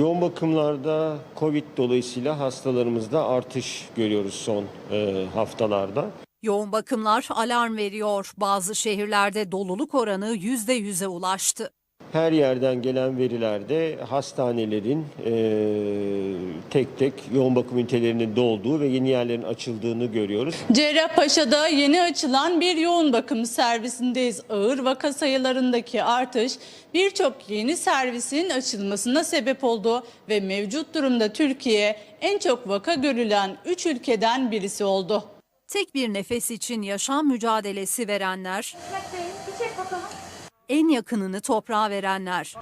Yoğun bakımlarda Covid dolayısıyla hastalarımızda artış görüyoruz son e, haftalarda. Yoğun bakımlar alarm veriyor. Bazı şehirlerde doluluk oranı %100'e ulaştı. Her yerden gelen verilerde hastanelerin e, tek tek yoğun bakım ünitelerinin dolduğu ve yeni yerlerin açıldığını görüyoruz. Cerrahpaşa'da yeni açılan bir yoğun bakım servisindeyiz. Ağır vaka sayılarındaki artış birçok yeni servisin açılmasına sebep oldu ve mevcut durumda Türkiye en çok vaka görülen 3 ülkeden birisi oldu. Tek bir nefes için yaşam mücadelesi verenler, Çekmekteyim. Bir çek bakalım. En yakınını toprağa verenler.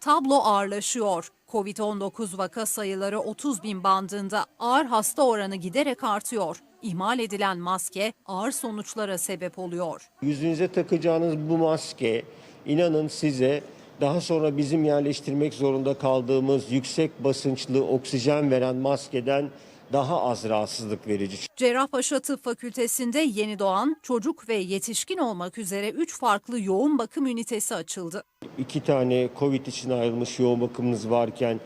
Tablo ağırlaşıyor. Covid-19 vaka sayıları 30 bin bandında ağır hasta oranı giderek artıyor. İhmal edilen maske ağır sonuçlara sebep oluyor. Yüzünüze takacağınız bu maske inanın size daha sonra bizim yerleştirmek zorunda kaldığımız yüksek basınçlı oksijen veren maskeden daha az rahatsızlık verici. Cerrahpaşa Tıp Fakültesi'nde yeni doğan çocuk ve yetişkin olmak üzere 3 farklı yoğun bakım ünitesi açıldı. İki tane Covid için ayrılmış yoğun bakımınız varken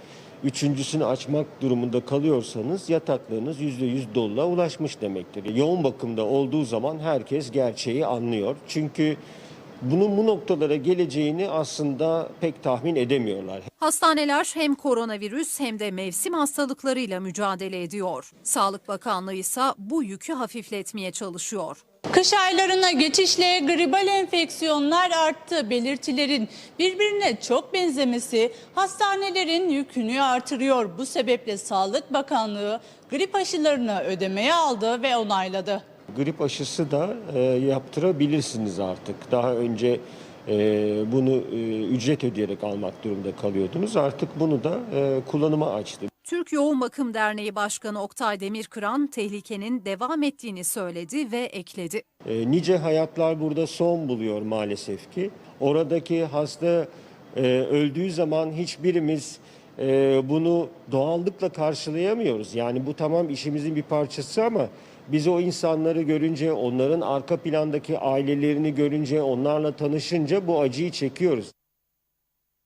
üçüncüsünü açmak durumunda kalıyorsanız yataklarınız %100 doluluğa ulaşmış demektir. Yoğun bakımda olduğu zaman herkes gerçeği anlıyor. Çünkü bunun bu noktalara geleceğini aslında pek tahmin edemiyorlar. Hastaneler hem koronavirüs hem de mevsim hastalıklarıyla mücadele ediyor. Sağlık Bakanlığı ise bu yükü hafifletmeye çalışıyor. Kış aylarına geçişle gribal enfeksiyonlar arttı. Belirtilerin birbirine çok benzemesi hastanelerin yükünü artırıyor. Bu sebeple Sağlık Bakanlığı grip aşılarını ödemeye aldı ve onayladı. Grip aşısı da e, yaptırabilirsiniz artık. Daha önce e, bunu e, ücret ödeyerek almak durumunda kalıyordunuz. Artık bunu da e, kullanıma açtı. Türk Yoğun Bakım Derneği Başkanı Oktay Demirkıran tehlikenin devam ettiğini söyledi ve ekledi. E, nice hayatlar burada son buluyor maalesef ki. Oradaki hasta e, öldüğü zaman hiçbirimiz e, bunu doğallıkla karşılayamıyoruz. Yani bu tamam işimizin bir parçası ama biz o insanları görünce, onların arka plandaki ailelerini görünce, onlarla tanışınca bu acıyı çekiyoruz.